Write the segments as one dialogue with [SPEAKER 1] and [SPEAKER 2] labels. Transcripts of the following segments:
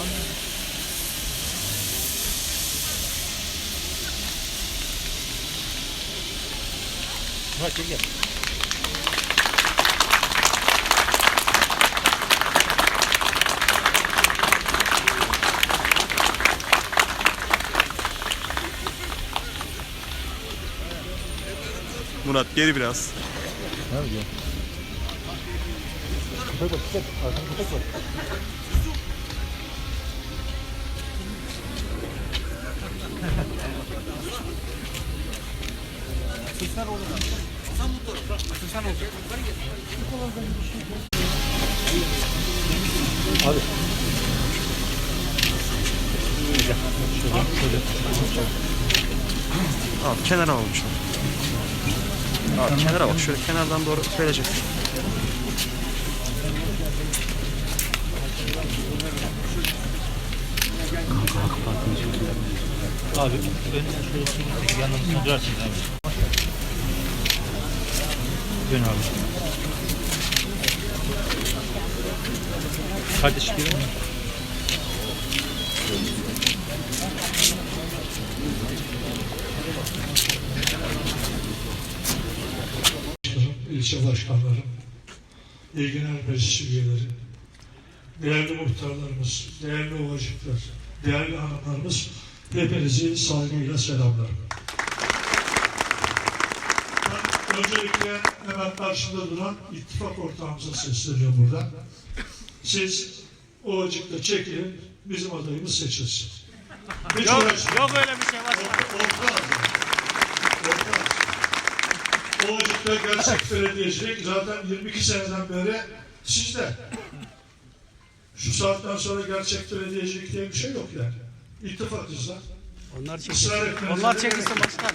[SPEAKER 1] Ha çek gel.
[SPEAKER 2] Murat geri biraz.
[SPEAKER 1] Ne yapıyor? Köpek bak, köpek. Arkamda köpek var. Abi.
[SPEAKER 2] Abi kenara almışlar. Abi kenara bak şöyle kenardan doğru söyleyecek.
[SPEAKER 1] Abi önüne şöyle sürün. Yanına durarsın abi. Dön abi. Kardeş gelir mi?
[SPEAKER 3] İlçe başkanlarım, genel meclis üyeleri, değerli muhtarlarımız, değerli ovacıklar, değerli hanımlarımız, hepinizi saygıyla selamlarım. Ben öncelikle hemen karşımda duran ittifak ortağımıza sesleniyorum buradan. Siz ovacıkta çekilin, bizim adayımız seçilsin. Hiç
[SPEAKER 2] Yok,
[SPEAKER 3] uğraşmayın.
[SPEAKER 2] yok öyle bir şey başkanım.
[SPEAKER 3] Orta Orta Ovacık'ta gerçek belediyecilik zaten 22 seneden beri sizde. Şu saatten sonra gerçek belediyecilik diye bir şey yok yani. İttifakız da.
[SPEAKER 2] Onlar
[SPEAKER 3] etmenize
[SPEAKER 2] Onlar çekilsin başkan.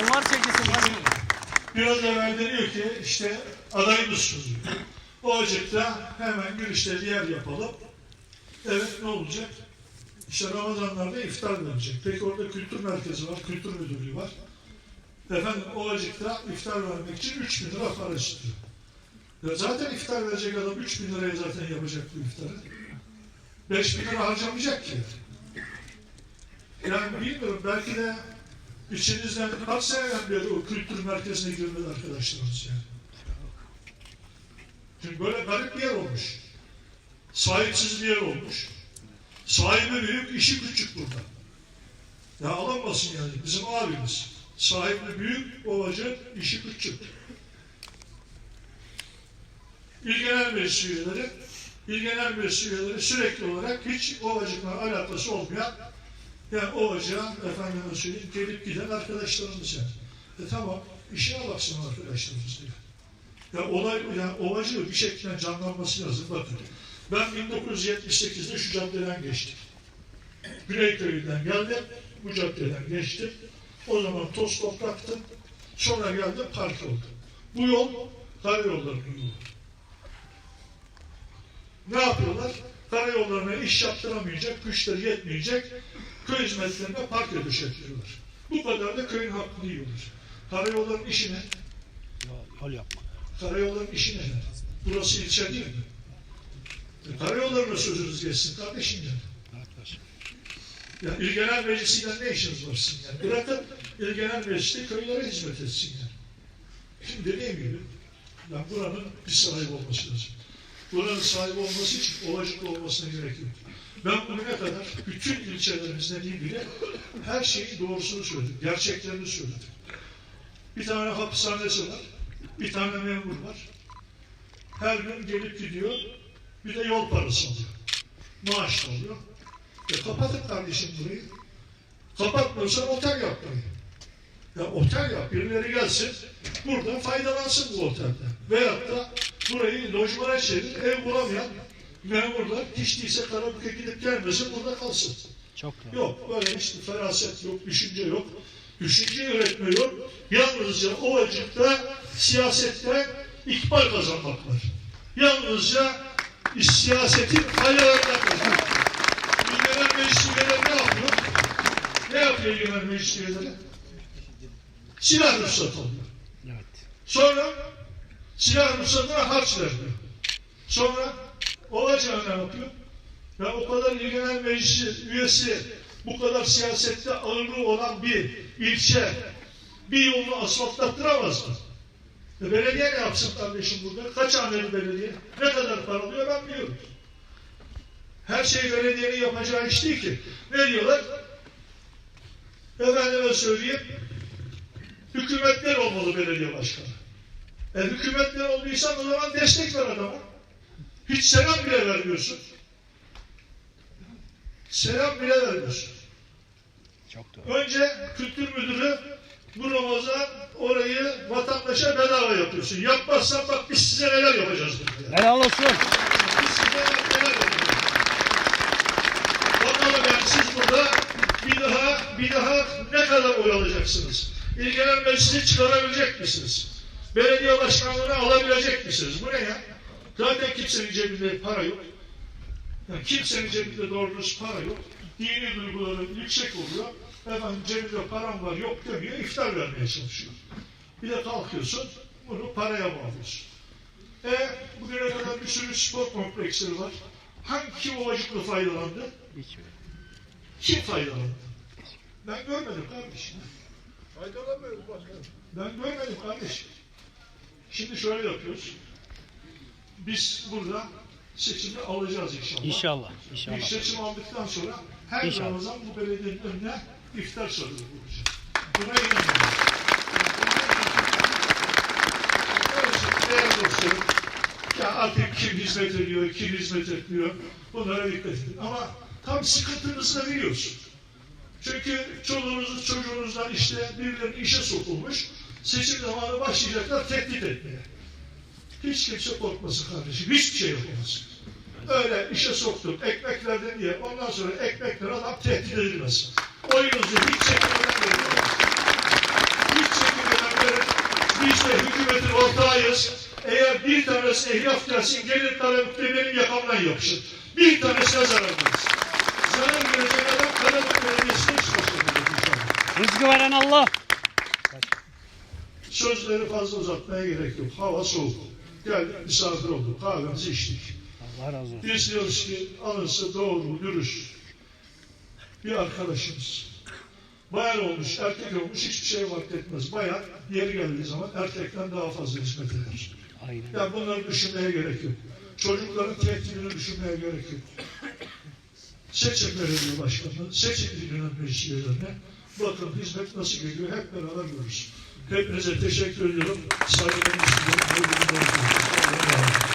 [SPEAKER 2] Onlar çekilsin başkan.
[SPEAKER 3] Biraz evvel deniyor ki işte adayımız soruyor. Ovacık'ta hemen girişte bir yer yapalım. Evet ne olacak? İşte Ramazanlarda iftar verecek. Peki orada kültür merkezi var, kültür müdürlüğü var. Efendim Ovacık'ta iftar vermek için 3 bin lira para istiyor. Ya zaten iftar verecek adam 3 bin liraya zaten yapacak bu iftarı. 5 bin lira harcamayacak ki. Yani bilmiyorum belki de içinizden kaç seneden o kültür merkezine girmedi arkadaşlarımız yani. Çünkü böyle garip bir yer olmuş. Sahipsiz bir yer olmuş. Sahibi büyük, işi küçük burada. Ya alamazsın yani. Bizim abimiz. Sahibi büyük, ovacı, işi küçük. İl Genel Meclis üyeleri, Meclis üyeleri sürekli olarak hiç ovacıkla alakası olmayan yani ovacığa efendime söyleyeyim gelip giden arkadaşlarımız yani. E tamam, işine baksın arkadaşlarımız diyor. Ya olay, yani ovacı bir şekilde canlanması lazım. Bakın, ben 1978'de şu caddeden geçtim. Güneyköy'den geldim, bu caddeden geçtim. O zaman toz topraktım. Sonra geldim park oldu. Bu yol karayollarının yolu. Ne yapıyorlar? Karayollarına iş yaptıramayacak, güçleri yetmeyecek, köy hizmetlerine park döşetiyorlar. Bu kadar da köyün hakkını yiyorlar. Karayolların işi ne?
[SPEAKER 1] Yol yapma.
[SPEAKER 3] Karayolların işi ne? Burası ilçe değil mi? E, Karayollarına sözünüz geçsin kardeşim yani. Ya İl Genel Meclisi'yle ne işiniz var sizin yani? Bırakın İl Genel Meclisi köylere hizmet etsin yani. Şimdi dediğim gibi yani buranın bir sahibi olması lazım. Buranın sahibi olması için ovacıklı olmasına gerek yok. Ben bugüne kadar bütün ilçelerimizden ilgili her şeyin doğrusunu söyledim. Gerçeklerini söyledim. Bir tane hapishanesi var. Bir tane memur var. Her gün gelip gidiyor. Bir de yol parası alıyor. Maaş alıyor. E kapatın kardeşim burayı. Kapatmıyorsan otel yap burayı. Ya otel yap, birileri gelsin, burada faydalansın bu otelden. Veyahut da burayı lojmana çevir, ev bulamayan memurlar hiç değilse Karabük'e gidip gelmesin, burada kalsın.
[SPEAKER 1] Çok doğru.
[SPEAKER 3] Yok, böyle hiç feraset yok, düşünce yok. Düşünce üretme yok. Yalnızca ovacıkta, siyasette ikbal kazanmak var. Yalnızca siyasetin hayalinde kazanmak. İl Genel Meclis üyeleri ne yapıyor? Ne yapıyor Genel Meclis üyeleri? Silah ruhsat alıyor.
[SPEAKER 1] Evet.
[SPEAKER 3] Sonra silah ruhsatına harç vermiyor. Sonra olacağını ne yapıyor? Ya o kadar il genel meclisi üyesi, bu kadar siyasette ağırlığı olan bir ilçe bir yolunu asfaltlattıramaz mı? E belediye ne yapsın kardeşim burada? Kaç haneli belediye? Ne kadar para alıyor ben biliyorum. Her şey belediyenin yapacağı iş değil ki. Ne diyorlar? Efendime söyleyeyim, hükümetler olmalı belediye başkanı. E hükümetler olduysan o zaman destek ver adama. Hiç selam bile vermiyorsun. Selam bile vermiyorsun.
[SPEAKER 2] Çok doğru.
[SPEAKER 3] Önce kültür müdürü bu Ramazan orayı vatandaşa bedava yapıyorsun. Yapmazsan bak biz size neler yapacağız burada.
[SPEAKER 2] Helal olsun.
[SPEAKER 3] Biz size neler yapacağız. Bakalım yani siz burada bir daha bir daha ne kadar oy alacaksınız? İl Genel Meclisi çıkarabilecek misiniz? Belediye başkanlığını alabilecek misiniz? Bu ne ya? Zaten kimsenin cebinde para yok. Yani kimsenin cebinde doğru para yok. Dini duyguları yüksek oluyor. Efendim cebinde param var yok demiyor. iftar vermeye çalışıyor. Bir de kalkıyorsun bunu paraya bağlıyorsun. E bugüne kadar bir sürü spor kompleksleri var. Hangi ovacıklı faydalandı? Kim faydalandı? Ben görmedim kardeşim.
[SPEAKER 4] Faydalanmıyoruz başkanım.
[SPEAKER 3] Ben görmedim kardeşim. Şimdi şöyle yapıyoruz. Biz burada seçimi alacağız inşallah.
[SPEAKER 2] İnşallah.
[SPEAKER 3] Bir
[SPEAKER 2] İnşallah.
[SPEAKER 3] seçim aldıktan sonra her
[SPEAKER 2] İnşallah.
[SPEAKER 3] Ramazan bu belediyenin önüne iftar sofrası kuracak. Buna inanıyorum. Değerli dostlarım, ya artık kim hizmet ediyor, kim hizmet etmiyor, bunlara dikkat edin. Ama tam sıkıntınızı da biliyorsun. Çünkü çoluğunuz, çocuğunuzdan işte birilerinin işe sokulmuş, seçim zamanı başlayacaklar tehdit etmeye. Hiç kimse korkmasın kardeşim, hiçbir şey yapamaz. Öyle işe soktum, ekmek verdin diye, ondan sonra ekmekler adam tehdit edilmesin. Oyunuzu hiç çekinmeden verin. Hiç çekinmeden verin. Biz de hükümetin ortağıyız. Eğer bir tanesine hilaf gelsin, gelir Karabük'te benim yakamdan yapışır. Bir tanesine zarar veririz. Zarar verecek adam hiç başlamayacak inşallah.
[SPEAKER 2] Rızkı veren Allah.
[SPEAKER 3] Sözleri fazla uzatmaya gerek yok. Hava soğuk. Geldik misafir olduk. Kahvemizi içtik.
[SPEAKER 2] Allah razı olsun.
[SPEAKER 3] Biz diyoruz ki alınsa doğru, dürüst bir arkadaşımız. Bayan olmuş, erkek olmuş hiçbir şey fark etmez. Bayan yeri geldiği zaman erkekten daha fazla hizmet eder.
[SPEAKER 2] Aynen.
[SPEAKER 3] Ya bunları düşünmeye gerek yok. Çocukların tehdidini düşünmeye gerek yok. Seçin belediye başkanını, seçin ilgilenen meclis. Bakın hizmet nasıl geliyor hep beraber görürüz. Hepinize teşekkür ediyorum. Saygılarımı sunuyorum.